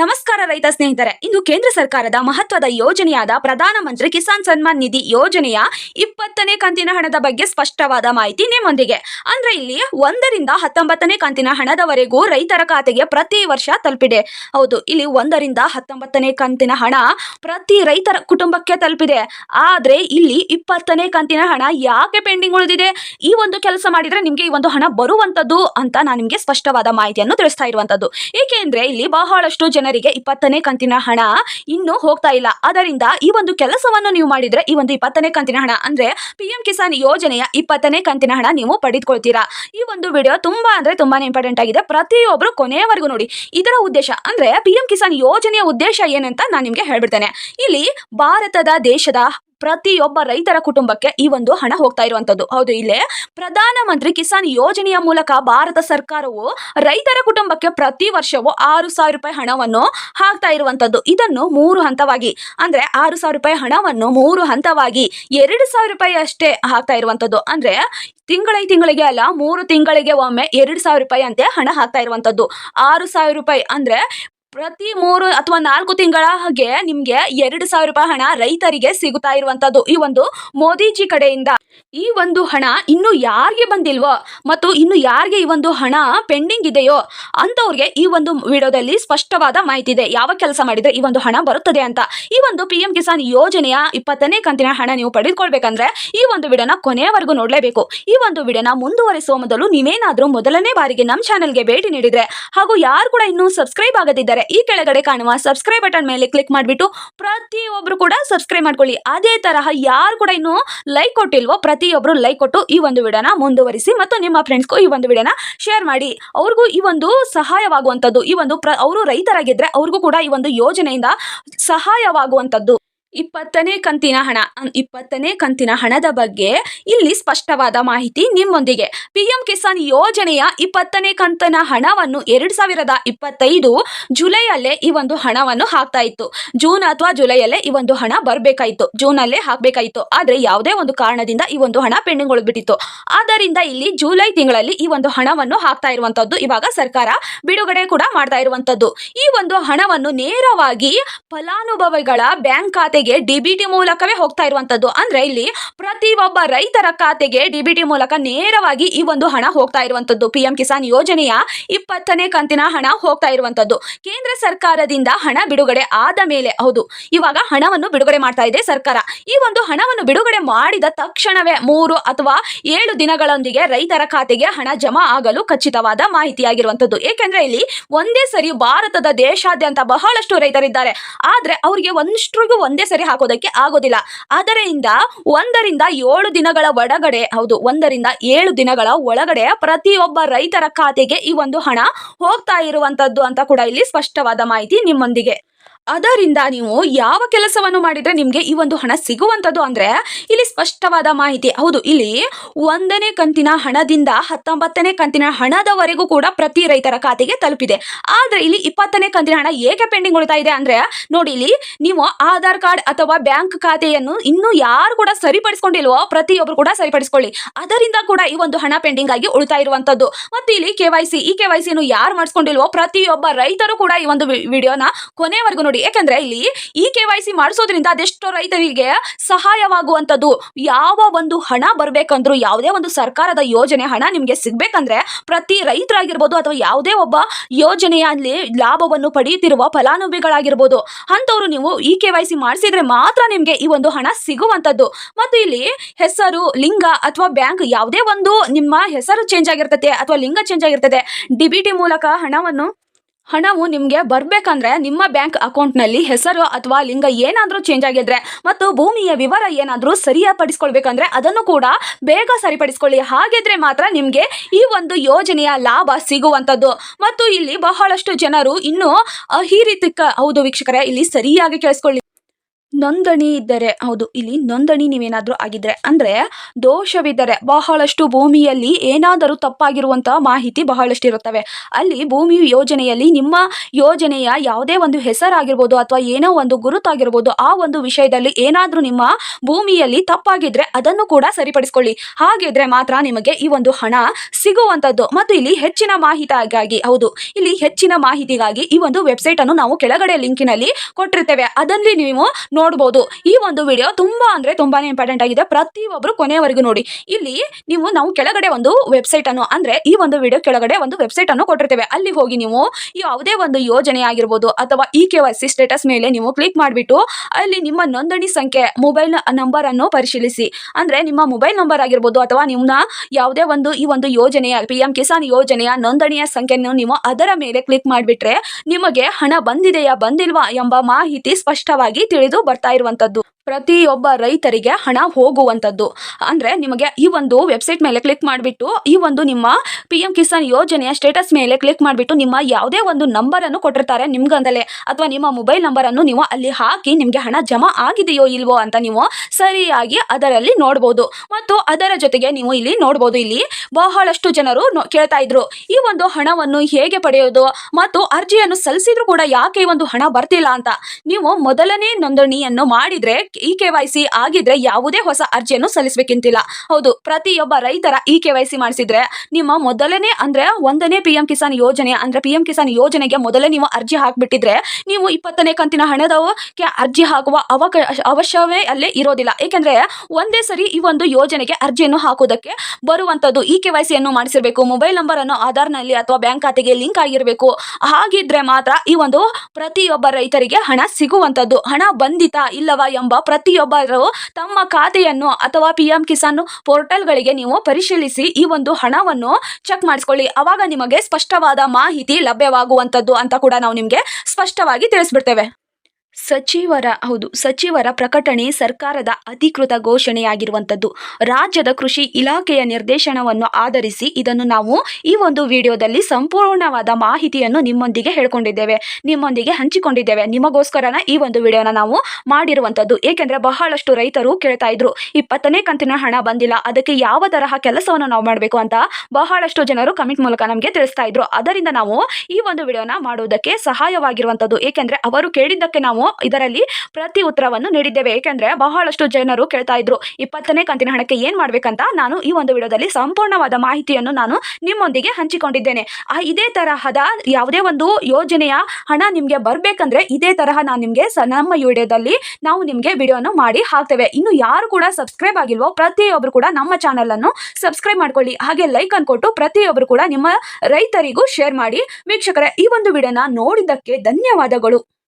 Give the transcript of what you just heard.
ನಮಸ್ಕಾರ ರೈತ ಸ್ನೇಹಿತರೆ, ಇಂದು ಕೇಂದ್ರ ಸರ್ಕಾರದ ಮಹತ್ವದ ಯೋಜನೆಯಾದ ಪ್ರಧಾನಮಂತ್ರಿ ಕಿಸಾನ್ ಸನ್ಮಾನ್ ನಿಧಿ ಯೋಜನೆಯ ಇಪ್ಪತ್ತನೇ ಕಂತಿನ ಹಣದ ಬಗ್ಗೆ ಸ್ಪಷ್ಟವಾದ ಮಾಹಿತಿ ನಿಮ್ಮೊಂದಿಗೆ. ಅಂದ್ರೆ ಇಲ್ಲಿ ಒಂದರಿಂದ ಹತ್ತೊಂಬತ್ತನೇ ಕಂತಿನ ಹಣದವರೆಗೂ ರೈತರ ಖಾತೆಗೆ ಪ್ರತಿ ವರ್ಷ ತಲುಪಿದೆ. ಹೌದು, ಇಲ್ಲಿ ಒಂದರಿಂದ ಹತ್ತೊಂಬತ್ತನೇ ಕಂತಿನ ಹಣ ಪ್ರತಿ ರೈತರ ಕುಟುಂಬಕ್ಕೆ ತಲುಪಿದೆ. ಆದ್ರೆ ಇಲ್ಲಿ ಇಪ್ಪತ್ತನೇ ಕಂತಿನ ಹಣ ಯಾಕೆ ಪೆಂಡಿಂಗ್ ಉಳಿದಿದೆ? ಈ ಒಂದು ಕೆಲಸ ಮಾಡಿದ್ರೆ ನಿಮ್ಗೆ ಈ ಒಂದು ಹಣ ಬರುವಂತದ್ದು ಅಂತ ನಾನು ನಿಮಗೆ ಸ್ಪಷ್ಟವಾದ ಮಾಹಿತಿಯನ್ನು ತಿಳಿಸ್ತಾ ಇರುವಂತದ್ದು. ಏಕೆಂದ್ರೆ ಇಲ್ಲಿ ಬಹಳಷ್ಟು ಜನರಿಗೆ ಇಪ್ಪತ್ತನೇ ಕಂತಿನ ಹಣ ಇನ್ನೂ ಹೋಗ್ತಾ ಇಲ್ಲ. ಅದರಿಂದ ಈ ಒಂದು ಕೆಲಸವನ್ನು ನೀವು ಮಾಡಿದ್ರೆ ಈ ಒಂದು ಇಪ್ಪತ್ತನೇ ಕಂತಿನ ಹಣ ಅಂದ್ರೆ ಪಿ ಕಿಸಾನ್ ಯೋಜನೆಯ ಇಪ್ಪತ್ತನೇ ಕಂತಿನ ಹಣ ನೀವು ಪಡೆದುಕೊಳ್ತೀರಾ. ಈ ಒಂದು ವಿಡಿಯೋ ತುಂಬಾ ಅಂದ್ರೆ ತುಂಬಾನೇ ಇಂಪಾರ್ಟೆಂಟ್ ಆಗಿದೆ. ಪ್ರತಿಯೊಬ್ಬರು ಕೊನೆಯವರೆಗೂ ನೋಡಿ. ಇದರ ಉದ್ದೇಶ ಅಂದ್ರೆ ಪಿ ಕಿಸಾನ್ ಯೋಜನೆಯ ಉದ್ದೇಶ ಏನಂತ ನಾನು ನಿಮ್ಗೆ ಹೇಳ್ಬಿಡ್ತೇನೆ. ಇಲ್ಲಿ ಭಾರತದ ದೇಶದ ಪ್ರತಿಯೊಬ್ಬ ರೈತರ ಕುಟುಂಬಕ್ಕೆ ಈ ಒಂದು ಹಣ ಹೋಗ್ತಾ ಇರುವಂತದ್ದು. ಹೌದು, ಇಲ್ಲೇ ಪ್ರಧಾನಮಂತ್ರಿ ಕಿಸಾನ್ ಯೋಜನೆಯ ಮೂಲಕ ಭಾರತ ಸರ್ಕಾರವು ರೈತರ ಕುಟುಂಬಕ್ಕೆ ಪ್ರತಿ ವರ್ಷವೂ ಆರು ಸಾವಿರ ರೂಪಾಯಿ ಹಣವನ್ನು ಹಾಕ್ತಾ ಇರುವಂತದ್ದು. ಇದನ್ನು ಮೂರು ಹಂತವಾಗಿ, ಅಂದ್ರೆ ಆರು ಸಾವಿರ ರೂಪಾಯಿ ಹಣವನ್ನು ಮೂರು ಹಂತವಾಗಿ ಎರಡು ಸಾವಿರ ರೂಪಾಯಿ ಅಷ್ಟೇ ಹಾಕ್ತಾ ಇರುವಂತದ್ದು. ಅಂದ್ರೆ ತಿಂಗಳ ತಿಂಗಳಿಗೆ ಅಲ್ಲ, ಮೂರು ತಿಂಗಳಿಗೆ ಒಮ್ಮೆ ಎರಡು ಸಾವಿರ ರೂಪಾಯಿ ಅಂತೆ ಹಣ ಹಾಕ್ತಾ ಇರುವಂತದ್ದು. ಆರು ಸಾವಿರ ರೂಪಾಯಿ ಅಂದ್ರೆ ಪ್ರತಿ ಮೂರು ಅಥವಾ ನಾಲ್ಕು ತಿಂಗಳ ಹಾಗೆ ನಿಮ್ಗೆ ಎರಡು ಸಾವಿರ ರೂಪಾಯಿ ಹಣ ರೈತರಿಗೆ ಸಿಗುತ್ತಾ ಇರುವಂತದ್ದು ಈ ಒಂದು ಮೋದಿಜಿ ಕಡೆಯಿಂದ. ಈ ಒಂದು ಹಣ ಇನ್ನು ಯಾರಿಗೆ ಬಂದಿಲ್ವೋ ಮತ್ತು ಇನ್ನು ಯಾರಿಗೆ ಈ ಒಂದು ಹಣ ಪೆಂಡಿಂಗ್ ಇದೆಯೋ ಅಂತವ್ರಿಗೆ ಈ ಒಂದು ವಿಡಿಯೋದಲ್ಲಿ ಸ್ಪಷ್ಟವಾದ ಮಾಹಿತಿ ಇದೆ. ಯಾವ ಕೆಲಸ ಮಾಡಿದ್ರೆ ಈ ಒಂದು ಹಣ ಬರುತ್ತದೆ ಅಂತ. ಈ ಒಂದು ಪಿ ಎಂ ಕಿಸಾನ್ ಯೋಜನೆಯ ಇಪ್ಪತ್ತನೇ ಕಂತಿನ ಹಣ ನೀವು ಪಡೆದುಕೊಳ್ಬೇಕಂದ್ರೆ ಈ ಒಂದು ವಿಡಿಯೋನ ಕೊನೆಯವರೆಗೂ ನೋಡಲೇಬೇಕು. ಈ ಒಂದು ವಿಡಿಯೋನ ಮುಂದುವರಿಸುವ ಮೊದಲು ನೀವೇನಾದರೂ ಮೊದಲನೇ ಬಾರಿಗೆ ನಮ್ಮ ಚಾನೆಲ್ಗೆ ಭೇಟಿ ನೀಡಿದ್ರೆ ಹಾಗೂ ಯಾರು ಕೂಡ ಇನ್ನೂ ಸಬ್ಸ್ಕ್ರೈಬ್ ಆಗದಿದ್ದರೆ ಈ ಕೆಳಗಡೆ ಕಾಣುವ ಸಬ್ಸ್ಕ್ರೈಬ್ ಬಟನ್ ಮೇಲೆ ಕ್ಲಿಕ್ ಮಾಡಿಬಿಟ್ಟು ಪ್ರತಿಯೊಬ್ಬರು ಕೂಡ ಸಬ್ಸ್ಕ್ರೈಬ್ ಮಾಡ್ಕೊಳ್ಳಿ. ಅದೇ ತರಹ ಯಾರು ಕೂಡ ಇನ್ನೂ ಲೈಕ್ ಕೊಟ್ಟಿಲ್ವೋ ಪ್ರತಿಯೊಬ್ಬರು ಲೈಕ್ ಕೊಟ್ಟು ಈ ಒಂದು ವಿಡಿಯೋನ ಮುಂದುವರಿಸಿ ಮತ್ತು ನಿಮ್ಮ ಫ್ರೆಂಡ್ಸ್ಗೂ ಈ ಒಂದು ವಿಡಿಯೋನ ಶೇರ್ ಮಾಡಿ. ಅವ್ರಿಗೂ ಈ ಒಂದು ಸಹಾಯವಾಗುವಂಥದ್ದು, ಈ ಒಂದು ಪ್ರ ಅವರು ರೈತರಾಗಿದ್ದರೆ ಅವ್ರಿಗೂ ಕೂಡ ಈ ಒಂದು ಯೋಜನೆಯಿಂದ ಸಹಾಯವಾಗುವಂಥದ್ದು. ಇಪ್ಪತ್ತನೇ ಕಂತಿನ ಹಣ ಇಪ್ಪತ್ತನೇ ಕಂತಿನ ಹಣದ ಬಗ್ಗೆ ಇಲ್ಲಿ ಸ್ಪಷ್ಟವಾದ ಮಾಹಿತಿ ನಿಮ್ಮೊಂದಿಗೆ. ಪಿ ಎಂ ಕಿಸಾನ್ ಯೋಜನೆಯ ಇಪ್ಪತ್ತನೇ ಕಂತಿನ ಹಣವನ್ನು ಎರಡು ಸಾವಿರದ ಇಪ್ಪತ್ತೈದು ಜುಲೈಯಲ್ಲೇ ಈ ಒಂದು ಹಣವನ್ನು ಹಾಕ್ತಾ ಇತ್ತು. ಜೂನ್ ಅಥವಾ ಜುಲೈಯಲ್ಲೇ ಈ ಒಂದು ಹಣ ಬರಬೇಕಾಯಿತು. ಜೂನಲ್ಲೇ ಹಾಕಬೇಕಾಯಿತು. ಆದರೆ ಯಾವುದೇ ಒಂದು ಕಾರಣದಿಂದ ಈ ಒಂದು ಹಣ ಪೆಂಡಿಂಗ್ ಉಳಿದ್ಬಿಟ್ಟಿತ್ತು ಆದ್ದರಿಂದ ಇಲ್ಲಿ ಜುಲೈ ತಿಂಗಳಲ್ಲಿ ಈ ಒಂದು ಹಣವನ್ನು ಹಾಕ್ತಾ ಇರುವಂತದ್ದು ಇವಾಗ ಸರ್ಕಾರ ಬಿಡುಗಡೆ ಕೂಡ ಮಾಡ್ತಾ ಇರುವಂತದ್ದು. ಈ ಒಂದು ಹಣವನ್ನು ನೇರವಾಗಿ ಫಲಾನುಭವಿಗಳ ಬ್ಯಾಂಕ್ ಖಾತೆಗೆ ಡಿಬಿಟಿ ಮೂಲಕವೇ ಹೋಗ್ತಾ ಇರುವಂತದ್ದು. ಅಂದ್ರೆ ಇಲ್ಲಿ ಪ್ರತಿ ಒಬ್ಬ ರೈತರ ಖಾತೆಗೆ ಡಿಬಿಟಿ ಮೂಲಕ ನೇರವಾಗಿ ಈ ಒಂದು ಹಣ ಹೋಗ್ತಾ ಇರುವಂತದ್ದು. ಪಿಎಂ ಕಿಸಾನ್ ಯೋಜನೆಯ ಇಪ್ಪತ್ತನೇ ಕಂತಿನ ಹಣ ಹೋಗ್ತಾ ಇರುವಂತದ್ದು. ಕೇಂದ್ರ ಸರ್ಕಾರದಿಂದ ಹಣ ಬಿಡುಗಡೆ ಆದ ಮೇಲೆ, ಹೌದು, ಇವಾಗ ಹಣವನ್ನು ಬಿಡುಗಡೆ ಮಾಡ್ತಾ ಇದೆ ಸರ್ಕಾರ. ಈ ಒಂದು ಹಣವನ್ನು ಬಿಡುಗಡೆ ಮಾಡಿದ ತಕ್ಷಣವೇ ಮೂರು ಅಥವಾ ಏಳು ದಿನಗಳೊಂದಿಗೆ ರೈತರ ಖಾತೆಗೆ ಹಣ ಜಮಾ ಆಗಲು ಖಚಿತವಾದ ಮಾಹಿತಿಯಾಗಿರುವಂತದ್ದು. ಏಕೆಂದ್ರೆ ಇಲ್ಲಿ ಒಂದೇ ಸರಿ ಭಾರತದ ದೇಶಾದ್ಯಂತ ಬಹಳಷ್ಟು ರೈತರಿದ್ದಾರೆ. ಆದ್ರೆ ಅವರಿಗೆ ಒಂದಷ್ಟ್ರಿಗೂ ಒಂದೇ ಸರಿ ಹಾಕೋದಕ್ಕೆ ಆಗೋದಿಲ್ಲ. ಅದರಿಂದ ಒಂದರಿಂದ ಏಳು ದಿನಗಳ ಒಳಗಡೆ, ಹೌದು, ಒಂದರಿಂದ ಏಳು ದಿನಗಳ ಒಳಗಡೆ ಪ್ರತಿಯೊಬ್ಬ ರೈತರ ಖಾತೆಗೆ ಈ ಒಂದು ಹಣ ಹೋಗ್ತಾ ಇರುವಂತದ್ದು ಅಂತ ಕೂಡ ಇಲ್ಲಿ ಸ್ಪಷ್ಟವಾದ ಮಾಹಿತಿ ನಿಮ್ಮೊಂದಿಗೆ. ಅದರಿಂದ ನೀವು ಯಾವ ಕೆಲಸವನ್ನು ಮಾಡಿದ್ರೆ ನಿಮಗೆ ಈ ಒಂದು ಹಣ ಸಿಗುವಂಥದ್ದು ಅಂದ್ರೆ ಇಲ್ಲಿ ಸ್ಪಷ್ಟವಾದ ಮಾಹಿತಿ. ಹೌದು, ಇಲ್ಲಿ ಒಂದನೇ ಕಂತಿನ ಹಣದಿಂದ ಹತ್ತೊಂಬತ್ತನೇ ಕಂತಿನ ಹಣದವರೆಗೂ ಕೂಡ ಪ್ರತಿ ರೈತರ ಖಾತೆಗೆ ತಲುಪಿದೆ. ಆದ್ರೆ ಇಲ್ಲಿ ಇಪ್ಪತ್ತನೇ ಕಂತಿನ ಹಣ ಏಕೆ ಪೆಂಡಿಂಗ್ ಉಳಿತಾ ಇದೆ ಅಂದ್ರೆ ನೋಡಿ ಇಲ್ಲಿ ನೀವು ಆಧಾರ್ ಕಾರ್ಡ್ ಅಥವಾ ಬ್ಯಾಂಕ್ ಖಾತೆಯನ್ನು ಇನ್ನೂ ಯಾರು ಕೂಡ ಸರಿಪಡಿಸ್ಕೊಂಡಿಲ್ವೋ ಪ್ರತಿಯೊಬ್ಬರು ಕೂಡ ಸರಿಪಡಿಸ್ಕೊಳ್ಳಿ. ಅದರಿಂದ ಕೂಡ ಈ ಒಂದು ಹಣ ಪೆಂಡಿಂಗ್ ಆಗಿ ಉಳಿತಾ ಇರುವಂತದ್ದು ಮತ್ತು ಇಲ್ಲಿ ಕೆ ವೈ ಸಿ, ಈ ಕೆ ವೈ ಸಿಯನ್ನು ಯಾರು ಮಾಡಿಸ್ಕೊಂಡಿಲ್ವೋ ಪ್ರತಿಯೊಬ್ಬ ರೈತರು ಕೂಡ ಈ ಒಂದು ವಿಡಿಯೋನ ಕೊನೆವರೆಗೂ ನೋಡಿ. ಯಾಕಂದ್ರೆ ಇಲ್ಲಿ ಈ ಕೆ ವೈ ಸಿ ಮಾಡಿಸೋದ್ರಿಂದ ಅದೆಷ್ಟೋ ರೈತರಿಗೆ ಸಹಾಯವಾಗುವಂಥದ್ದು. ಯಾವ ಒಂದು ಹಣ ಬರ್ಬೇಕಂದ್ರೂ, ಯಾವುದೇ ಒಂದು ಸರ್ಕಾರದ ಯೋಜನೆ ಹಣ ನಿಮಗೆ ಸಿಗ್ಬೇಕಂದ್ರೆ ಪ್ರತಿ ರೈತರಾಗಿರ್ಬೋದು ಅಥವಾ ಯಾವುದೇ ಒಬ್ಬ ಯೋಜನೆಯಲ್ಲಿ ಲಾಭವನ್ನು ಪಡೆಯುತ್ತಿರುವ ಫಲಾನುಭವಿಗಳಾಗಿರ್ಬೋದು. ಅಂಥವ್ರು ನೀವು ಈ ಕೆ ವೈ ಸಿ ಮಾಡಿಸಿದ್ರೆ ಮಾತ್ರ ನಿಮಗೆ ಈ ಒಂದು ಹಣ ಸಿಗುವಂಥದ್ದು. ಮತ್ತು ಇಲ್ಲಿ ಹೆಸರು, ಲಿಂಗ ಅಥವಾ ಬ್ಯಾಂಕ್ ಯಾವುದೇ ಒಂದು ನಿಮ್ಮ ಹೆಸರು ಚೇಂಜ್ ಆಗಿರ್ತದೆ ಅಥವಾ ಲಿಂಗ ಚೇಂಜ್ ಆಗಿರ್ತದೆ ಡಿಬಿಟಿ ಮೂಲಕ ಹಣವನ್ನು ಹಣವು ನಿಮಗೆ ಬರಬೇಕಂದ್ರೆ ನಿಮ್ಮ ಬ್ಯಾಂಕ್ ಅಕೌಂಟ್ನಲ್ಲಿ ಹೆಸರು ಅಥವಾ ಲಿಂಗ ಏನಾದರೂ ಚೇಂಜ್ ಆಗಿದ್ರೆ ಮತ್ತು ಭೂಮಿಯ ವಿವರ ಏನಾದರೂ ಸರಿಯಪಡಿಸ್ಕೊಳ್ಬೇಕಂದ್ರೆ ಅದನ್ನು ಕೂಡ ಬೇಗ ಸರಿಪಡಿಸ್ಕೊಳ್ಳಿ. ಹಾಗಿದ್ರೆ ಮಾತ್ರ ನಿಮಗೆ ಈ ಒಂದು ಯೋಜನೆಯ ಲಾಭ ಸಿಗುವಂಥದ್ದು. ಮತ್ತು ಇಲ್ಲಿ ಬಹಳಷ್ಟು ಜನರು ಇನ್ನೂ ರೀತಿ ಹೌದು ವೀಕ್ಷಕರೇ, ಇಲ್ಲಿ ಸರಿಯಾಗಿ ಕೇಳಿಸ್ಕೊಳ್ಳಿ. ನೋಂದಣಿ ಇದ್ದರೆ, ಹೌದು, ಇಲ್ಲಿ ನೋಂದಣಿ ನೀವೇನಾದರೂ ಆಗಿದ್ರೆ, ಅಂದರೆ ದೋಷವಿದ್ದರೆ ಬಹಳಷ್ಟು ಭೂಮಿಯಲ್ಲಿ ಏನಾದರೂ ತಪ್ಪಾಗಿರುವಂತಹ ಮಾಹಿತಿ ಬಹಳಷ್ಟು ಇರುತ್ತವೆ ಅಲ್ಲಿ ಭೂಮಿ ಯೋಜನೆಯಲ್ಲಿ ನಿಮ್ಮ ಯೋಜನೆಯ ಯಾವುದೇ ಒಂದು ಹೆಸರಾಗಿರ್ಬೋದು ಅಥವಾ ಏನೋ ಒಂದು ಗುರುತಾಗಿರ್ಬೋದು, ಆ ಒಂದು ವಿಷಯದಲ್ಲಿ ಏನಾದರೂ ನಿಮ್ಮ ಭೂಮಿಯಲ್ಲಿ ತಪ್ಪಾಗಿದ್ರೆ ಅದನ್ನು ಕೂಡ ಸರಿಪಡಿಸ್ಕೊಳ್ಳಿ. ಹಾಗಿದ್ರೆ ಮಾತ್ರ ನಿಮಗೆ ಈ ಒಂದು ಹಣ ಸಿಗುವಂಥದ್ದು. ಮತ್ತು ಇಲ್ಲಿ ಹೆಚ್ಚಿನ ಮಾಹಿತಿಗಾಗಿ, ಹೌದು, ಇಲ್ಲಿ ಹೆಚ್ಚಿನ ಮಾಹಿತಿಗಾಗಿ ಈ ಒಂದು ವೆಬ್ಸೈಟ್ ಅನ್ನು ನಾವು ಕೆಳಗಡೆ ಲಿಂಕಿನಲ್ಲಿ ಕೊಟ್ಟಿರ್ತೇವೆ. ಅದರಲ್ಲಿ ನೀವು ನೋಡ್ಬೋದು. ಈ ಒಂದು ವಿಡಿಯೋ ತುಂಬಾ ಅಂದ್ರೆ ತುಂಬಾನೇ ಇಂಪಾರ್ಟೆಂಟ್ ಆಗಿದೆ. ಪ್ರತಿಯೊಬ್ಬರು ಕೊನೆಯವರೆಗೂ ನೋಡಿ. ಇಲ್ಲಿ ನೀವು, ನಾವು ಕೆಳಗಡೆ ಒಂದು ವೆಬ್ಸೈಟ್ ಅನ್ನು, ಅಂದ್ರೆ ಈ ಒಂದು ವಿಡಿಯೋ ಕೆಳಗಡೆ ಒಂದು ವೆಬ್ಸೈಟ್ ಅನ್ನು ಕೊಟ್ಟಿರ್ತೇವೆ. ಅಲ್ಲಿ ಹೋಗಿ ನೀವು ಯಾವುದೇ ಒಂದು ಯೋಜನೆ ಆಗಿರ್ಬೋದು ಅಥವಾ E K Y C status ಮೇಲೆ ನೀವು ಕ್ಲಿಕ್ ಮಾಡಿಬಿಟ್ಟು ಅಲ್ಲಿ ನಿಮ್ಮ ನೋಂದಣಿ ಸಂಖ್ಯೆ ಮೊಬೈಲ್ ನಂಬರ್ ಅನ್ನು ಪರಿಶೀಲಿಸಿ. ಅಂದ್ರೆ ನಿಮ್ಮ ಮೊಬೈಲ್ ನಂಬರ್ ಆಗಿರ್ಬೋದು ಅಥವಾ ನಿಮ್ಮ ಯಾವುದೇ ಒಂದು, ಈ ಒಂದು ಯೋಜನೆಯ ಪಿ ಎಂ ಕಿಸಾನ್ ಯೋಜನೆಯ ನೋಂದಣಿಯ ಸಂಖ್ಯೆಯನ್ನು ನೀವು ಅದರ ಮೇಲೆ ಕ್ಲಿಕ್ ಮಾಡಿಬಿಟ್ರೆ ನಿಮಗೆ ಹಣ ಬಂದಿದೆಯಾ ಬಂದಿಲ್ವಾ ಎಂಬ ಮಾಹಿತಿ ಸ್ಪಷ್ಟವಾಗಿ ತಿಳಿದು ಬರ್ತಾ ಇರುವಂತದ್ದು. ಪ್ರತಿಯೊಬ್ಬ ರೈತರಿಗೆ ಹಣ ಹೋಗುವಂಥದ್ದು. ಅಂದರೆ ನಿಮಗೆ ಈ ಒಂದು ವೆಬ್ಸೈಟ್ ಮೇಲೆ ಕ್ಲಿಕ್ ಮಾಡಿಬಿಟ್ಟು, ಈ ಒಂದು ನಿಮ್ಮ ಪಿ ಎಂ ಕಿಸಾನ್ ಯೋಜನೆಯ ಸ್ಟೇಟಸ್ ಮೇಲೆ ಕ್ಲಿಕ್ ಮಾಡಿಬಿಟ್ಟು, ನಿಮ್ಮ ಯಾವುದೇ ಒಂದು ನಂಬರನ್ನು ಕೊಟ್ಟಿರ್ತಾರೆ ನಿಮ್ಗಂದಲೇ ಅಥವಾ ನಿಮ್ಮ ಮೊಬೈಲ್ ನಂಬರನ್ನು ನೀವು ಅಲ್ಲಿ ಹಾಕಿ ನಿಮಗೆ ಹಣ ಜಮಾ ಆಗಿದೆಯೋ ಇಲ್ವೋ ಅಂತ ನೀವು ಸರಿಯಾಗಿ ಅದರಲ್ಲಿ ನೋಡ್ಬೋದು. ಮತ್ತು ಅದರ ಜೊತೆಗೆ ನೀವು ಇಲ್ಲಿ ನೋಡ್ಬೋದು, ಇಲ್ಲಿ ಬಹಳಷ್ಟು ಜನರು ಕೇಳ್ತಾ ಇದ್ರು, ಈ ಒಂದು ಹಣವನ್ನು ಹೇಗೆ ಪಡೆಯೋದು? ಮತ್ತು ಅರ್ಜಿಯನ್ನು ಸಲ್ಲಿಸಿದ್ರು ಕೂಡ ಯಾಕೆ ಈ ಒಂದು ಹಣ ಬರ್ತಿಲ್ಲ ಅಂತ? ನೀವು ಮೊದಲನೇ ನೋಂದಣಿಯನ್ನು ಮಾಡಿದ್ರೆ ಇ ಕೆ ವೈ ಸಿ ಆಗಿದ್ರೆ ಯಾವುದೇ ಹೊಸ ಅರ್ಜಿಯನ್ನು ಸಲ್ಲಿಸಬೇಕಿಂತಿಲ್ಲ. ಹೌದು, ಪ್ರತಿಯೊಬ್ಬ ರೈತರ ಇ ಕೆ ವೈ ಸಿ ಮಾಡಿಸಿದ್ರೆ ನಿಮ್ಮ ಮೊದಲನೇ ಅಂದ್ರೆ ಒಂದನೇ ಪಿ ಎಂ ಕಿಸಾನ್ ಯೋಜನೆ ಅಂದ್ರೆ ಪಿ ಎಂ ಕಿಸಾನ್ ಯೋಜನೆಗೆ ಮೊದಲೇ ನೀವು ಅರ್ಜಿ ಹಾಕ್ಬಿಟ್ಟಿದ್ರೆ ನೀವು ಇಪ್ಪತ್ತನೇ ಕಂತಿನ ಹಣದಕ್ಕೆ ಅರ್ಜಿ ಹಾಕುವ ಅವಕಾಶ ಅವಶ್ಯವೇ ಅಲ್ಲೇ ಇರೋದಿಲ್ಲ. ಏಕೆಂದ್ರೆ ಒಂದೇ ಸರಿ ಈ ಒಂದು ಯೋಜನೆಗೆ ಅರ್ಜಿಯನ್ನು ಹಾಕೋದಕ್ಕೆ ಬರುವಂತದ್ದು ಇ ಕೆ ವೈ ಸಿಯನ್ನು ಮಾಡಿಸಿರ್ಬೇಕು. ಮೊಬೈಲ್ ನಂಬರ್ ಅನ್ನು ಆಧಾರ್ನಲ್ಲಿ ಅಥವಾ ಬ್ಯಾಂಕ್ ಖಾತೆಗೆ ಲಿಂಕ್ ಆಗಿರಬೇಕು. ಹಾಗಿದ್ರೆ ಮಾತ್ರ ಈ ಒಂದು ಪ್ರತಿಯೊಬ್ಬ ರೈತರಿಗೆ ಹಣ ಸಿಗುವಂತದ್ದು. ಹಣ ಬಂದಿತಾ ಇಲ್ಲವಾ ಎಂಬ ಪ್ರತಿಯೊಬ್ಬರು ತಮ್ಮ ಖಾತೆಯನ್ನು ಅಥವಾ ಪಿ ಎಂ ಕಿಸಾನ್ ಪೋರ್ಟಲ್ಗಳಿಗೆ ನೀವು ಪರಿಶೀಲಿಸಿ ಈ ಒಂದು ಹಣವನ್ನು ಚೆಕ್ ಮಾಡಿಸ್ಕೊಳ್ಳಿ. ಅವಾಗ ನಿಮಗೆ ಸ್ಪಷ್ಟವಾದ ಮಾಹಿತಿ ಲಭ್ಯವಾಗುವಂತದ್ದು ಅಂತ ಕೂಡ ನಾವು ನಿಮಗೆ ಸ್ಪಷ್ಟವಾಗಿ ತಿಳಿಸ್ಬಿಡ್ತೇವೆ. ಸಚಿವರ, ಹೌದು, ಸಚಿವರ ಪ್ರಕಟಣೆ ಸರ್ಕಾರದ ಅಧಿಕೃತ ಘೋಷಣೆಯಾಗಿರುವಂಥದ್ದು. ರಾಜ್ಯದ ಕೃಷಿ ಇಲಾಖೆಯ ನಿರ್ದೇಶನವನ್ನು ಆಧರಿಸಿ ಇದನ್ನು ನಾವು ಈ ಒಂದು ವಿಡಿಯೋದಲ್ಲಿ ಸಂಪೂರ್ಣವಾದ ಮಾಹಿತಿಯನ್ನು ನಿಮ್ಮೊಂದಿಗೆ ಹೇಳ್ಕೊಂಡಿದ್ದೇವೆ, ನಿಮ್ಮೊಂದಿಗೆ ಹಂಚಿಕೊಂಡಿದ್ದೇವೆ. ನಿಮಗೋಸ್ಕರನ ಈ ಒಂದು ವಿಡಿಯೋನ ನಾವು ಮಾಡಿರುವಂಥದ್ದು. ಏಕೆಂದರೆ ಬಹಳಷ್ಟು ರೈತರು ಕೇಳ್ತಾ ಇದ್ರು, ಇಪ್ಪತ್ತನೇ ಕಂತಿನ ಹಣ ಬಂದಿಲ್ಲ, ಅದಕ್ಕೆ ಯಾವ ತರಹ ಕೆಲಸವನ್ನು ನಾವು ಮಾಡಬೇಕು ಅಂತ ಬಹಳಷ್ಟು ಜನರು ಕಮೆಂಟ್ ಮೂಲಕ ನಮಗೆ ತಿಳಿಸ್ತಾ ಇದ್ರು. ಅದರಿಂದ ನಾವು ಈ ಒಂದು ವಿಡಿಯೋನ ಮಾಡುವುದಕ್ಕೆ ಸಹಾಯವಾಗಿರುವಂಥದ್ದು. ಏಕೆಂದರೆ ಅವರು ಕೇಳಿದ್ದಕ್ಕೆ ಇದರಲ್ಲಿ ಪ್ರತಿ ಉತ್ತರವನ್ನು ನೀಡಿದ್ದೇವೆ. ಏಕೆಂದರೆ ಬಹಳಷ್ಟು ಜನರು ಕೇಳ್ತಾ ಇದ್ರು, ಇಪ್ಪತ್ತನೇ ಕಂತಿನ ಹಣಕ್ಕೆ ಏನು ಮಾಡ್ಬೇಕಂತ ನಾನು ಈ ಒಂದು ವಿಡಿಯೋದಲ್ಲಿ ಸಂಪೂರ್ಣವಾದ ಮಾಹಿತಿಯನ್ನು ನಾನು ನಿಮ್ಮೊಂದಿಗೆ ಹಂಚಿಕೊಂಡಿದ್ದೇನೆ. ಆ, ಇದೇ ತರಹದ ಯಾವುದೇ ಒಂದು ಯೋಜನೆಯ ಹಣ ನಿಮಗೆ ಬರಬೇಕಂದ್ರೆ ಇದೇ ತರಹ ನಾನು ನಿಮಗೆ ಸ, ನಮ್ಮ ವಿಡಿಯೋದಲ್ಲಿ ನಾವು ನಿಮಗೆ ವಿಡಿಯೋನ ಮಾಡಿ ಹಾಕ್ತೇವೆ. ಇನ್ನು ಯಾರು ಕೂಡ ಸಬ್ಸ್ಕ್ರೈಬ್ ಆಗಿಲ್ವೋ ಪ್ರತಿಯೊಬ್ಬರು ಕೂಡ ನಮ್ಮ ಚಾನಲನ್ನು ಸಬ್ಸ್ಕ್ರೈಬ್ ಮಾಡ್ಕೊಳ್ಳಿ. ಹಾಗೆ ಲೈಕ್ ಅನ್ಕೊಟ್ಟು ಪ್ರತಿಯೊಬ್ಬರು ಕೂಡ ನಿಮ್ಮ ರೈತರಿಗೂ ಶೇರ್ ಮಾಡಿ. ವೀಕ್ಷಕರೇ, ಈ ಒಂದು ವಿಡಿಯೋನ ನೋಡಿದ್ದಕ್ಕೆ ಧನ್ಯವಾದಗಳು.